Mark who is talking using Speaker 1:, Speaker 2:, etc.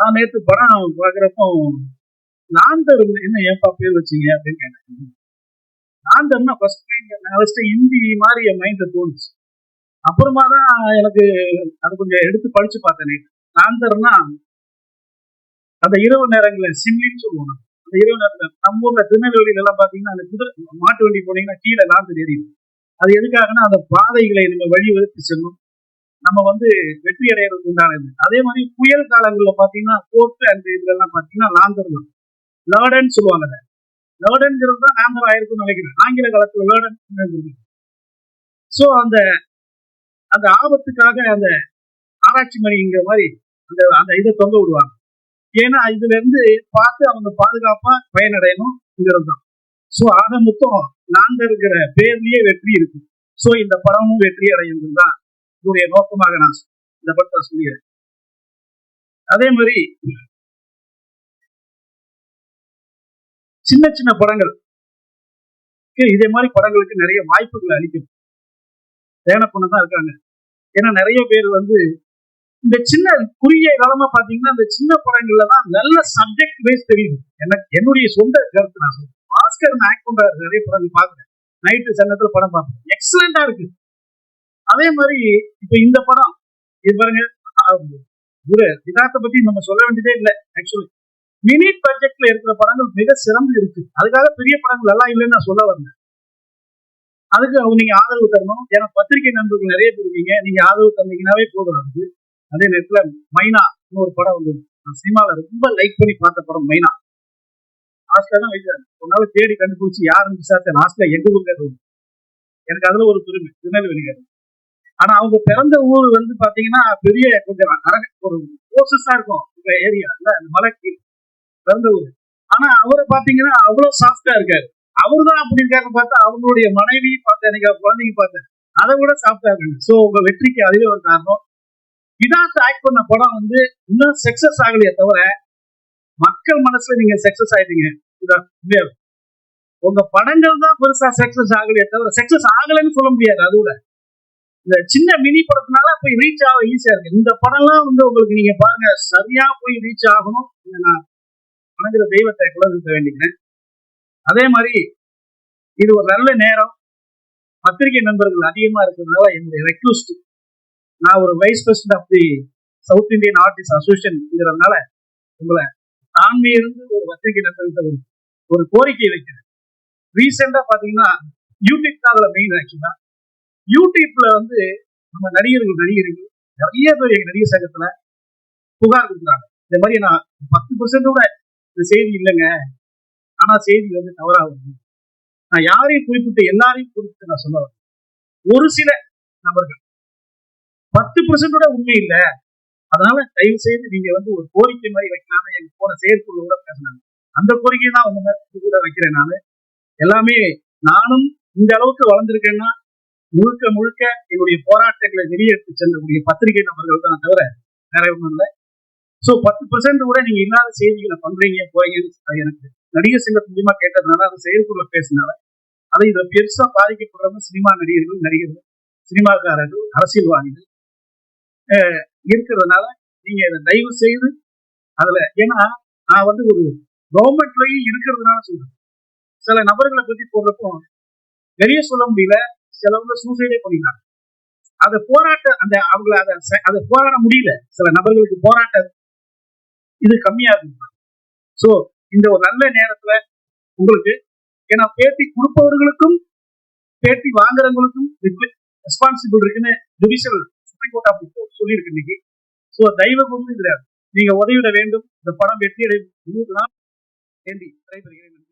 Speaker 1: நான் நேத்து படம் பாக்குறப்போ நாந்தர் என்ன ஏன்பா பேர் வச்சீங்க? அப்படின்னு கேட்டேன். நாந்தர்னா ஃபர்ஸ்ட் நான் ஃபர்ஸ்ட் ஹிந்தி மாதிரி என் மைண்ட்ல தோணுச்சு. அப்புறமா தான் எனக்கு அது கொஞ்சம் எடுத்து படிச்சு பார்த்தேன். நேத்து. நாந்தர்னா அந்த இரவு நேரங்களில் சிம்லின்னு சொல்லுவாங்க. அந்த இரவு நேரத்தில் நம்ம ஊர்ல திருநெல்வேலியில எல்லாம் பாத்தீங்கன்னா அந்த குதிரை மாட்டு வண்டி போனீங்கன்னா கீழே நாந்தர் எரியும் அது எதுக்காகனா அந்த பாதைகளை நம்ம வழி வகுத்து செல்லும். நம்ம வந்து வெற்றி அடையிறதுக்கு உண்டானது அதே மாதிரி புயல் காலங்களில் பாத்தீங்கன்னா போர்ட் அண்ட் இதெல்லாம் பாத்தீங்கன்னா லாந்தர் தான். லேர்டன் சொல்லுவாங்க அதை. லேர்டன்ங்கிறது தான் லாந்தர் ஆயிருக்கும்னு நினைக்கிறேன். ஆங்கில காலத்துல லேர்டன் ஸோ அந்த அந்த ஆபத்துக்காக அந்த ஆராய்ச்சி மணிங்கிற மாதிரி அந்த அந்த இதை தொங்க விடுவாங்க. ஏன்னா இதுல இருந்து பார்த்து அவங்க பாதுகாப்பா பயனடையணும்ங்கிறது தான். ஸோ ஆக மொத்தம் நாங்கங்கிற பேர்லயே வெற்றி இருக்கு. ஸோ இந்த படமும் வெற்றி அடையுங்கிறது தான் இதனுடைய நோக்கமாக நான் இந்த படத்தை சொல்லிடுறேன் அதே மாதிரி சின்ன சின்ன படங்கள். இதே மாதிரி படங்களுக்கு நிறைய வாய்ப்புகளை அளிக்கணும் தேனப்பண்ண தான் இருக்காங்க. ஏன்னா நிறைய பேர் வந்து இந்த சின்ன குறுகிய காலமா பாத்தீங்கன்னா இந்த சின்ன படங்கள்ல தான் நல்ல சப்ஜெக்ட் வைஸ் தெரியுது. எனக்கு என்னுடைய சொந்த கருத்து நான் சொல்றேன். ஆஸ்கர் ஆக்ட் பண்ற நிறைய படங்கள் பாக்குறேன் நைட்டு சன்னத்துல படம் பார்ப்பேன். எக்ஸலண்டா இருக்கு. அதே மாதிரி இப்ப இந்த படம் இது பாருங்க ஒரு இதாத்த பத்தி நம்ம சொல்ல வேண்டியதே இல்லை ஆக்சுவலி மினி பட்ஜெட்ல இருக்கிற படங்கள் மிக சிறந்து இருக்கு. அதுக்காக பெரிய படங்கள் எல்லாம் இல்லைன்னு நான் சொல்ல வரேன் அதுக்கு அவங்க நீங்க ஆதரவு தரணும். ஏன்னா பத்திரிகை நண்பர்கள் நிறைய பேர் இருக்கீங்க. நீங்க ஆதரவு தந்தீங்கன்னாவே போதும் அதே நேரத்துல மைனா ஒரு படம் வந்து சினிமாவில் ரொம்ப லைக் பண்ணி பார்த்த படம் மைனா. லாஸ்ட்ல தான் வைக்கிறாங்க ஒரு நாள் தேடி கண்டுபிடிச்சி யாருன்னு விசாரிச்ச லாஸ்ட்ல எங்க ஊர்ல எனக்கு அதுல ஒரு பெருமை. திருநெல்வேலிங்கிறது ஆனா அவங்க பிறந்த ஊர் வந்து பாத்தீங்கன்னா பெரிய கொஞ்சம் அரக ஒரு கோசஸா இருக்கும். உங்க ஏரியா இல்ல இந்த மலைக்கு பிறந்த ஊர். ஆனா அவரை பாத்தீங்கன்னா அவ்வளவு சாஃப்டா இருக்காரு. அவரு தான் அப்படி பார்த்தா அவங்களுடைய மனைவி பார்த்தேன் எனக்கு குழந்தைங்க பார்த்தேன் அதை விட சாஃப்டா இருக்காங்க. சோ உங்க வெற்றிக்கு அதுவே ஒரு காரணம். விதாத் ஆக்ட் பண்ண படம் வந்து இன்னும் சக்சஸ் ஆகலையே தவிர மக்கள் மனசுல நீங்க சக்சஸ் ஆயிட்டீங்க. உங்க படங்கள் தான் பெருசா சக்சஸ் ஆகலையே தவிர சக்சஸ் ஆகலைன்னு சொல்ல முடியாது அதோட இந்த சின்ன மினி படத்தினால போய் ரீச் ஆக ஈஸியா இருக்கு. இந்த படம்லாம் வந்து உங்களுக்கு நீங்க பாருங்க சரியா போய் ரீச் ஆகணும். நான் வணங்குற தெய்வத்தை குலவிக்க வேண்டிக்கிறேன். அதே மாதிரி இது ஒரு நல்ல நேரம். பத்திரிகை நண்பர்கள் அதிகமா இருக்கிறதுனால என்னுடைய ரெக்வஸ்ட் நான் ஒரு vice president of the South Indian artist அசோசியேஷன்ங்கிறதுனால உங்களை தாண்மை இருந்து ஒரு பத்திரிகை நண்பர்கள் ஒரு கோரிக்கை வைக்கிறேன். ரீசெண்டா பாத்தீங்கன்னா யூடியூப் தான் அதுல மெயின் ஆக்சுவலா யூடியூப்ல வந்து நம்ம நடிகர்கள் நடிகர்கள் நிறைய பேர் எங்க நடிகர் சங்கத்துல புகார் கொடுக்குறாங்க. இந்த மாதிரி நான் பத்து பர்சன்ட் கூட இந்த செய்தி இல்லைங்க. ஆனா செய்தி வந்து தவறாகுது. நான் யாரையும் குறிப்பிட்டு எல்லாரையும் குறிப்பிட்டு நான் சொல்ல ஒரு சில நபர்கள் பத்து பர்சன்டோட உண்மை இல்லை. அதனால தயவு செய்து நீங்க வந்து ஒரு கோரிக்கை மாதிரி வைக்கலாம்னு எங்க போன செயற்குழு கூட பேசினாங்க. அந்த கோரிக்கை தான் உங்க கூட வைக்கிறேன் நான். எல்லாமே நானும் இந்த அளவுக்கு வளர்ந்துருக்கேன்னா முழுக்க முழுக்க என்னுடைய போராட்டங்களை வெளியெடுத்து செல்லக்கூடிய பத்திரிகை நபர்கள் தான் தவிர வேற ஒன்றும் இல்லை. ஸோ பத்து பர்சன்ட் கூட நீங்க இல்லாத செய்திகளை பண்றீங்க போறீங்கன்னு எனக்கு நடிகர் சங்க மூலியமா கேட்டதுனால அது செயற்குள்ள பேசினால அதை இதுல பெருசா பாதிக்கப்படுறவங்க சினிமா நடிகர்கள் நடிகர்கள் சினிமாக்காரர்கள் அரசியல்வாதிகள் இருக்கிறதுனால நீங்க இதை தயவு செய்து அதுல ஏன்னா நான் வந்து ஒரு கவர்மெண்ட்லயும் இருக்கிறதுனால சொல்றேன். சில நபர்களை பத்தி போடுறப்போ வெளியே சொல்ல முடியல சிலவங்க சூசைடே பண்ணிக்கிறாங்க அந்த போராட்ட அந்த அவங்கள அதை அதை போராட முடியல. சில நபர்களுக்கு போராட்ட இது கம்மியா இருக்கு ஸோ இந்த ஒரு நல்ல நேரத்துல உங்களுக்கு ஏன்னா பேட்டி கொடுப்பவர்களுக்கும் பேட்டி வாங்குறவங்களுக்கும் ரெஸ்பான்சிபிள் இருக்குன்னு ஜுடிஷியல் சுப்ரீம் கோர்ட் ஆஃப் சொல்லியிருக்கு இன்னைக்கு. ஸோ தயவு கொண்டு இதுல நீங்க உதவிட வேண்டும். இந்த படம் வெற்றி அடையும் வேண்டி நடைபெறுகிறேன்.